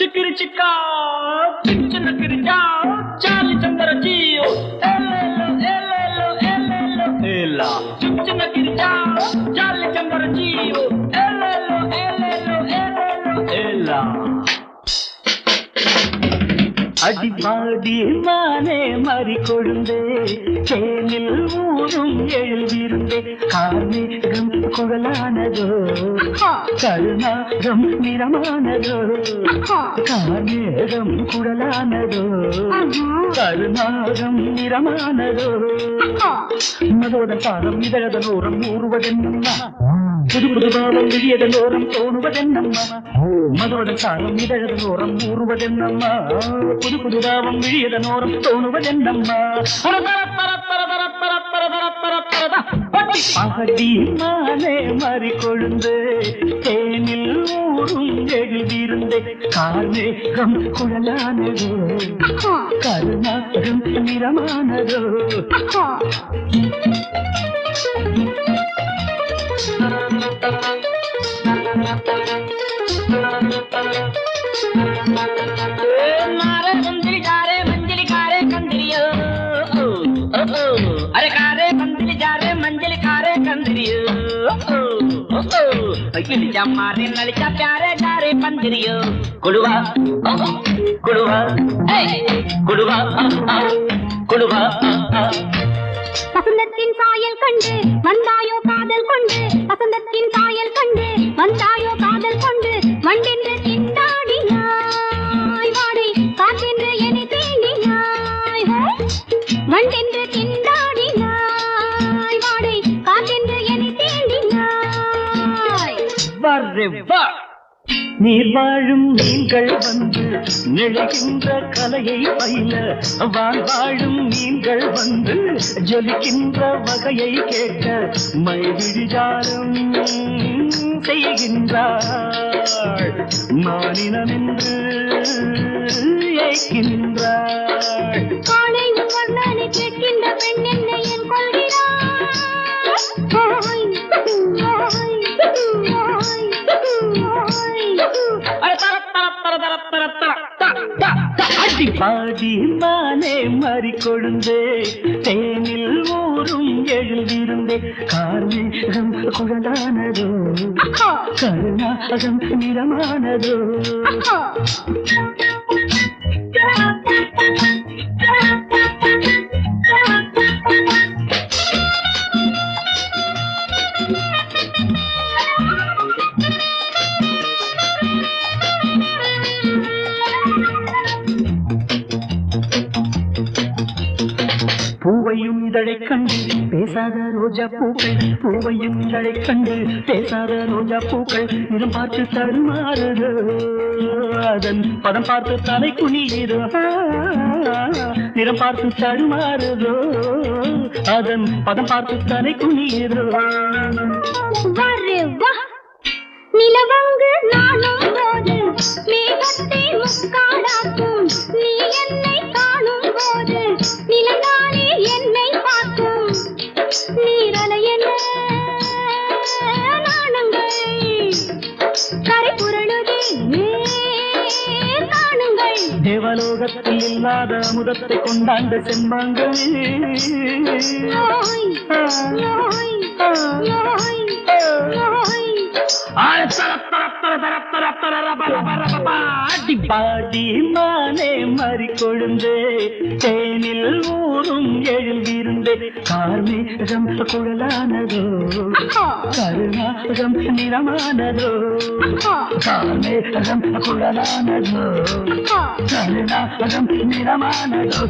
చిక్కిరి చిక్క చిన్న కిరిచా చాలి చందర ఎల్లా చిన్న కిరిచా చాలి చందర జీయో அடிபாடி மானே மறி கொழுந்தே தேனில் ஊரும் எழுதிருந்தே கார்மேகம் குழலானதோ கருணாகம் நிறமானதோ கார்மேகம் குழலானதோ கருணாகம் நிறமானதோ மதோதன் பாதம் இதழதனோரம் ஊறுவதென்னம்மா புது புது பாவம் விழியதனோரம் தோணுவதென்னம்மா மதோதன் சாரம் இதழதனோரம் ஊறுவதென்னம்மா புது புதுதாவும் விழியத நோரம் தோணுவதென்னம்மா அகடி மாலே மாறி கொழுந்து தேனில் ஊரும் எழுதியிருந்தே கார்மேகம் குழலானதோ கருணாகம் நிறமானதோ Thank you. மாற கந்திலிக்காரே மஞ்சளிக்காரே கந்திரியோ. அரக்காரே கந்திலிக்காரே மஞ்சளிக்காரே கந்திரியோ. இழிச்சா மாறி நடிச்சா பியாரே காரே பந்திரியோ. குடுவா குடுவா வசந்தத்தின் சாயல் கண்டு வந்தாயோ காதல் கொண்டு வசந்தத்தின் சாயல் கண்டு வந்தாயோ காதல் கொண்டு வண்டென்று வா நீர் வாழும் மீன்கள் வந்து நெழுகின்ற கலையை பயில வான் வாழும் மீன்கள் வந்து ஜொலிக்கின்ற வகையை கேட்க மைவிழிஜாரம் செய்கின்றாள். மாநிலம் என்று ஏய்க்கின்றாள். త அடி பாடி மானே மறி கொழுந்தே தேனில் ஊரும் எழுதியிருந்தே கார்மேகம் குழலானதோ கருணாகம் நிறமானதோ பூவையும் இதழை கண்டு பேசாத ரோஜா பூக்கள் பூவையும் இதழை கண்டு பேசாத ரோஜா பூக்கள் நிறம் பார்த்து தடுமாறுதோ அதன் பதம் பார்த்து தலை குனியுதோ நிறம் பார்த்து தடுமாறுதோ அதன் பதம் பார்த்து தலை குனியுதோ நிலவங்கு நானும் போது மேகத்தை முக்காடாக்கும் நீ என்ன உலகத்தில் இல்லாத முதத்தை கொண்டாண்ட செம்மாங்கள் ஓய் ஓய் ஓய் ஓய் பாடி மானே மறி கொழுந்தே தேனில் ஊரும் எழுந்திருந்தே கார்மேகம் குழலானதோ கருணாகம் நிறமானதோ கார்மேகம் குழலானதோ கருணாகம் நிறமானதோ